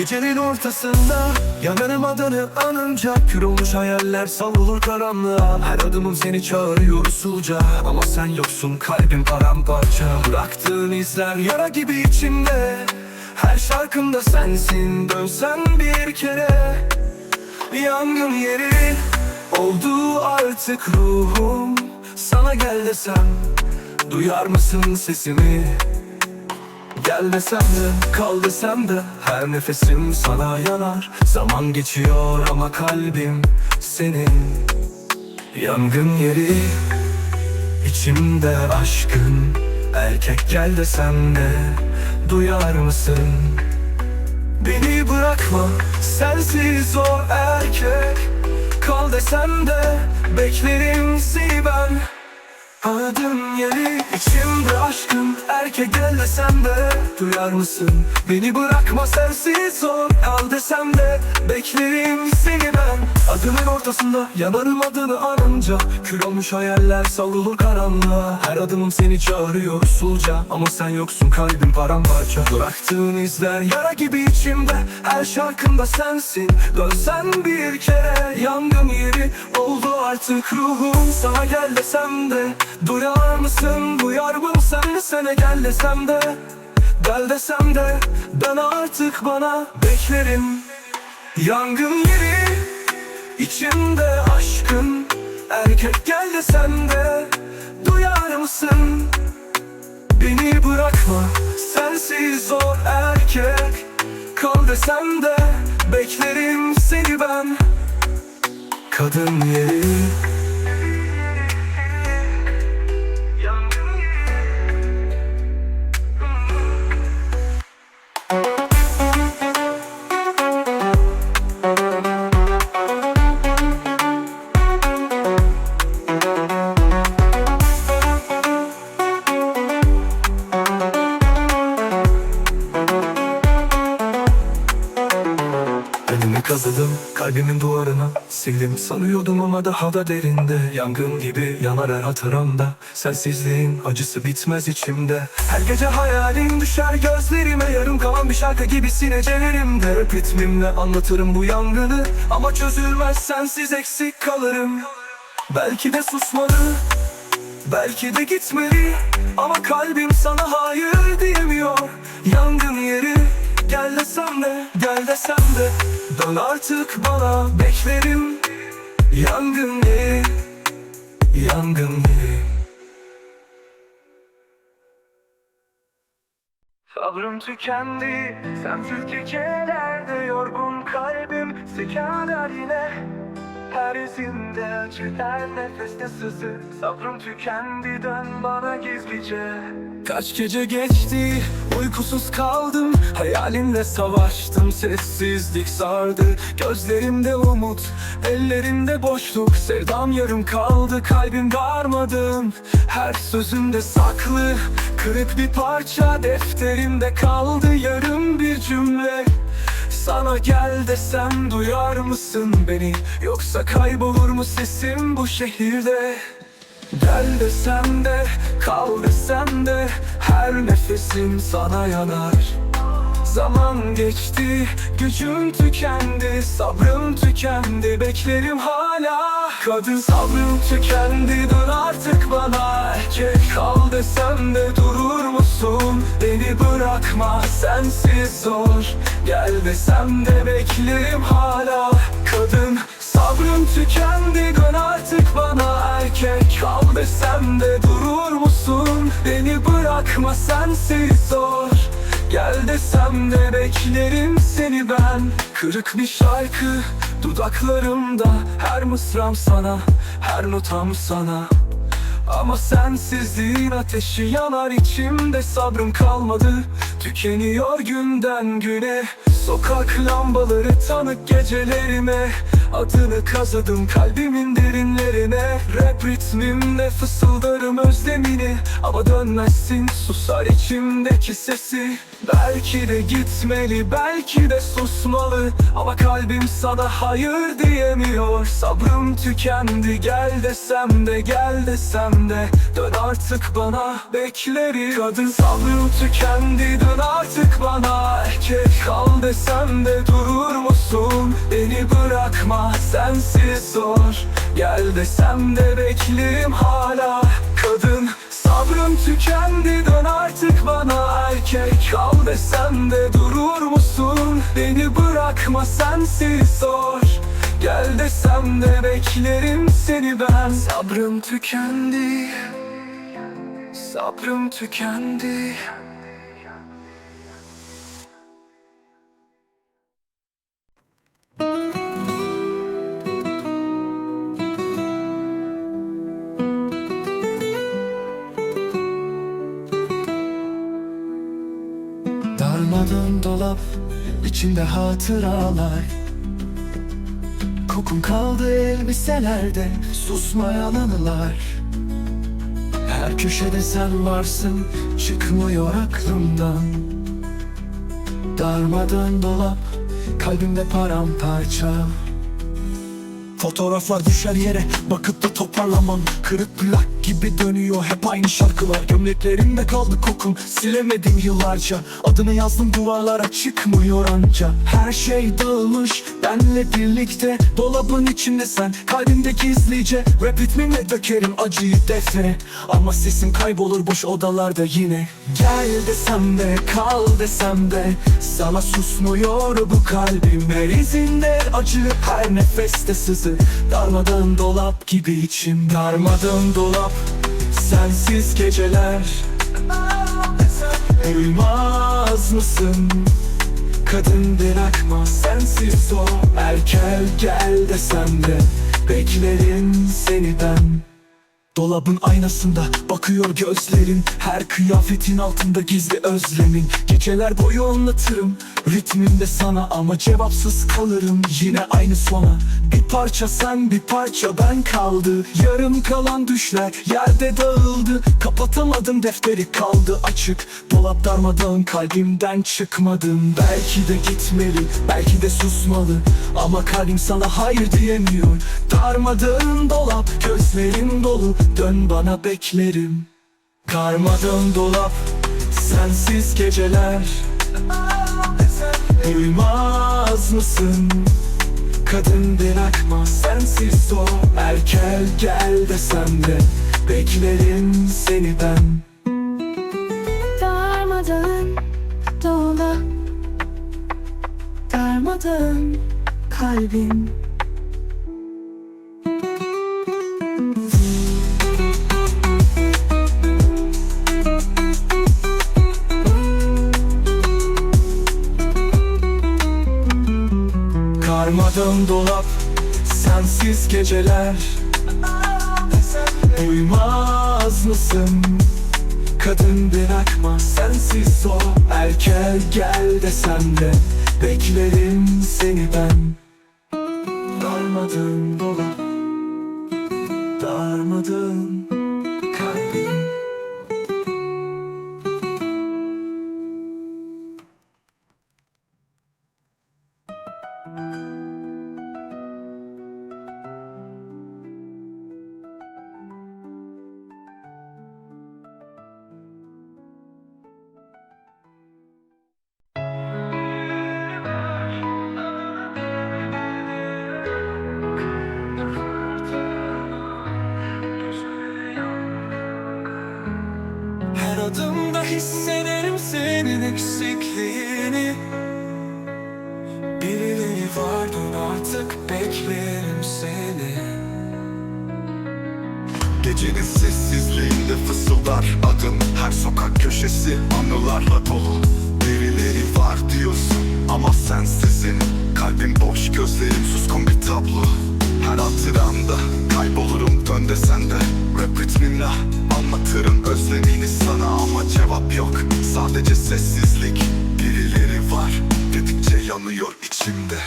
Gecenin ortasında yanarım adını anınca Kür olmuş hayaller savrulur karanlığa. Her adımım seni çağırıyor usulca. Ama sen yoksun kalbim paramparça. Bıraktığın izler yara gibi içimde. Her şarkımda sensin dönsen bir kere. Yangın yeri oldu artık ruhum. Sana gel desem duyar mısın sesimi Gel desem de kal desem de her nefesim sana yanar. Zaman geçiyor ama kalbim senin. Yangın yeri içimde aşkın. Erkek gel desem de duyar mısın? Beni bırakma sensiz o erkek. Kal desem de beklerim seni ben Adım yeri içimde aşkın Erkek gel desem de duyar mısın? Beni bırakma sensiz o Kal desem de. Beklerim seni ben. Adımın ortasında yanarım adını anınca Kül olmuş hayaller savrulur karanlığa. Her adımım seni çağırıyor usulca. Ama sen yoksun kalbim paramparça. Bıraktığın izler yara gibi içimde. Her şarkımda sensin. Dönsen bir kere yangın yeri Oldu artık ruhum. Sana gel desem de Duyar mısın? Duyar mısın sen sene gel desem de Gel desem de dön artık bana beklerim. Yangın yeri içimde aşkın. Erkek gel desem de duyar mısın? Beni bırakma sensiz o erkek. Kal desem de beklerim seni ben. Kadın yeri kalbimin duvarına Sildim sanıyordum ama daha da derinde. Yangın gibi yanar her hatıramda Sensizliğin acısı bitmez içimde. Her gece hayalim düşer gözlerime. Yarım kalan bir şarkı gibi sinecelerimde Rap ritmimle anlatırım bu yangını. Ama çözülmez sensiz eksik kalırım. Belki de susmalı Belki de gitmeli. Ama kalbim sana hayır diyemiyor. Yangın yeri Gel desem de gel desem de. Dön artık bana beklerim. Yangın yeri Yangın yeri. Sabrım tükendi Sensiz gecelerde yorgun kalbim Siker yine. Her izinde acı her nefeste sızı. Sabrım tükendi dön bana gizlice Kaç gece geçti uykusuz kaldım. Hayalinle savaştım sessizlik sardı. Gözlerimde umut ellerimde boşluk. Sevdam yarım kaldı kalbim darmadım. Her sözümde saklı kırık bir parça. Defterimde kaldı yarım bir cümle. Sana gel desem duyar mısın beni? Yoksa kaybolur mu sesim bu şehirde Gel desem de kal desem de Her nefesim sana yanar. Zaman geçti, gücüm tükendi, sabrım tükendi Beklerim hala. Kadın sabrım tükendi, dön artık bana. Erkek kal desem de durur musun? Beni bırakma, sensiz zor. Gel desem de beklerim hala. Kadın sabrım tükendi, dön artık bana Erkek. Kal desem de durur musun? Beni bırakma, sensiz zor. Gel desem de beklerim seni ben. Kırık bir şarkı dudaklarımda. Her mısram sana, her notam sana. Ama sensizliğin ateşi yanar içimde. Sabrım kalmadı Tükeniyor günden güne. Sokak lambaları tanık gecelerime Adını kazıdım kalbimin derinlerine. Rap ritmimle fısıldarım özlemini. Ama dönmezsin susar içimdeki sesi. Belki de gitmeli belki de susmalı. Ama kalbim sana hayır diyemiyor. Sabrım tükendi gel desem de gel desem de. Dön artık bana beklerim Kadın sabrım tükendi dön artık bana. Erkek kal desem de durur musun? Beni bırakma sensiz zor. Gel desem de beklerim hala. Kadın sabrım tükendi dön artık bana. Erkek kal desem de durur musun? Beni bırakma sensiz zor. Gel desem de beklerim seni ben. Sabrım tükendi Sabrım tükendi içinde hatıralar. Kokun kaldı elbiselerde susmayan anılar. Her köşede sen varsın çıkmıyor aklımdan. Darmadağın dolap kalbimde paramparça. Fotoğraflar düşer yere bakıp da toparlamam. Kırık plak gibi dönüyor. Hep aynı şarkılar. Gömleklerimde kaldı kokun silemedim yıllarca. Adını yazdım duvarlara çıkmıyor anca. Her şey dağılmış. Benle birlikte Dolabın içinde sen. Kalbimde gizlice Rap ritmimle dökerim acıyı deftere Ama sesim kaybolur boş odalarda yine. Gel desem de kal desem de. Sana susmuyor bu kalbim. Her izinde acı her nefeste sızı. Darmadağın dolap gibi içim. Darmadağın dolap sensiz geceler. Duymaz mısın? Kadın bırakma sensiz o Erkel gel desem de Beklerim seni ben Dolabın aynasında bakıyor gözlerin. Her kıyafetin altında gizli özlemin. Geceler boyu anlatırım Ritmimde sana ama cevapsız kalırım Yine aynı sona. Bir parça sen bir parça ben kaldı. Yarım kalan düşler yerde dağıldı. Kapatamadım defteri kaldı açık. Dolap darmadağın kalbimden çıkmadın. Belki de gitmeli belki de susmalı. Ama kalbim sana hayır diyemiyor. Darmadağın dolap gözlerim dolu Dön bana beklerim. Karmadağın dolap sensiz geceler. Duymaz mısın? Kadın bırakma sensiz o Erkel gel desem de Beklerim seni ben. Darmadağın dolap. Darmadağın kalbim Karmadım dolap sensiz geceler. Duymaz mısın? Kadın bırakma sensiz o Erkel gel desem de Beklerim seni ben. Darmadağın artık beklerim seni. Gecenin sessizliğinde fısıldar adım Her sokak köşesi anılarla dolu. Birileri var diyorsun ama sensizin. Kalbim boş gözlerim suskun bir tablo. Her hatıramda kaybolurum dön desen de. Rap ritminle anlatırım özlemini sana Ama cevap yok. Sadece sessizlik Birileri var dedikçe yanıyor içimde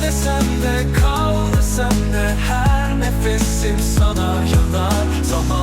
Gel desem de kal desem de Her nefesim sana yanar. Zaman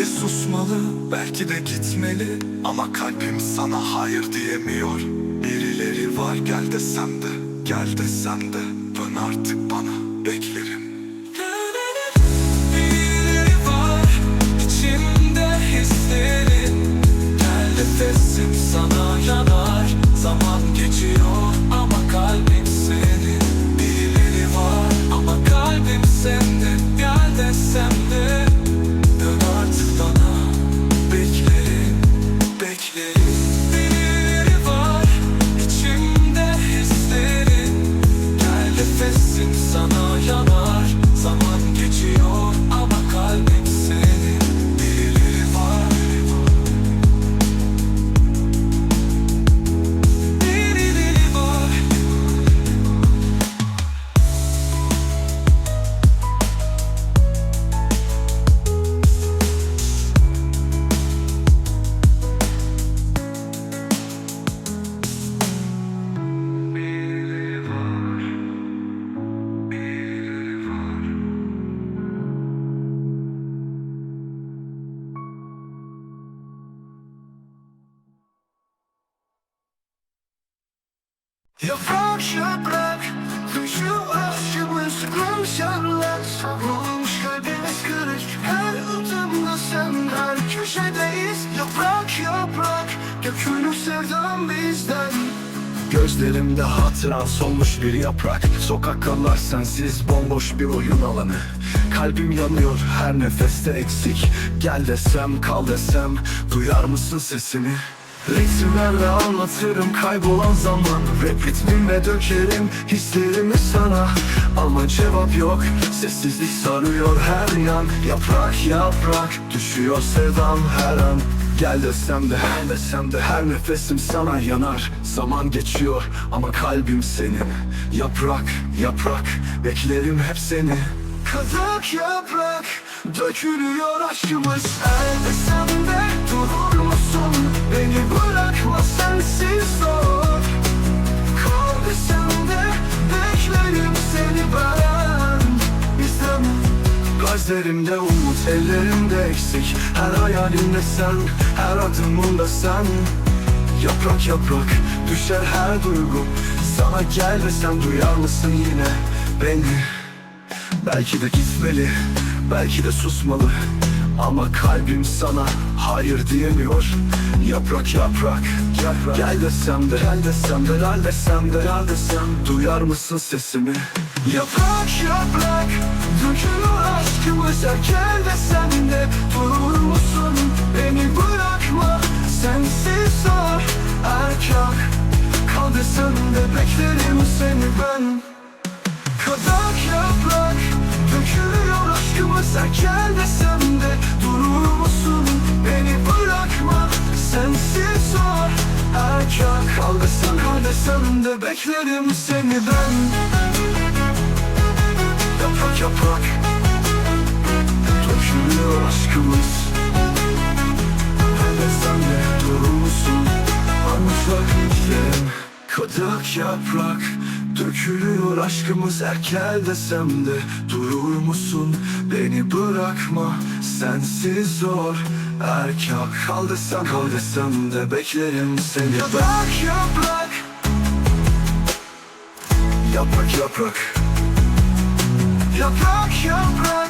de susmalı Belki de gitmeli. Ama kalbim sana hayır diyemiyor. Birileri var gel desem de Gel desem de Dön artık bana Beklerim. Birileri var içimde hislerin. Gel nefesim sana yanar. Zaman geçiyor ama kalbim senin. Birileri var ama kalbim sende. Gel desem konuşanlar Savrulmuş kalbimiz kırık. Her adımda sen her köşedeyiz. Yaprak yaprak Dökülür sevdam bizden. Gözlerimde hatıran solmuş bir yaprak. Sokaklar sensiz bomboş bir oyun alanı. Kalbim yanıyor her nefeste eksik. Gel desem kal desem Duyar mısın sesimi? Ritimlerle anlatırım kaybolan zaman. Rap ritmimle dökerim hislerimi sana. Ama cevap yok Sessizlik sarıyor her yan. Yaprak yaprak Düşüyor sevdam her an. Gel desem de her desem de her nefesim sana yanar. Zaman geçiyor ama kalbim senin. Yaprak yaprak beklerim hep seni. Kazak yaprak dökülüyor aşkımız. El desem de durur Beni bırakma sensiz zor desem de beklerim seni ben. Bizden Gözlerimde umut, ellerimde eksik. Her hayalimde sen, her adımımda sen. Yaprak yaprak düşer her duygum Sana gel desem duyar mısın yine beni? Belki de gitmeli, belki de susmalı Ama kalbim sana hayır diyemiyor. Yaprak yaprak, yaprak. Gel desem de, gel desem de, gel desem de, gel desem. Duyar mısın sesimi? Yaprak yaprak, dökülür aşkımız. Gel desem de, durur musun? Beni bırakma, sensiz zor Erkek, kal desem de beklerim seni ben. Kadak yaprak Aşkımıza gel desem de Durur musun? Beni bırakma Sensiz zor. Erkek kal desem de Beklerim seni ben. Yaprak yaprak. Dökülüyor aşkımız. Gel desem de durur musun? Anlatmak isterim Kadak yaprak Dökülüyor aşkımız erkel desem de Durur musun? Beni bırakma Sensiz zor. Erkek kal desem kal desem de Beklerim seni. Yaprak yaprak. Yaprak yaprak. Yaprak yaprak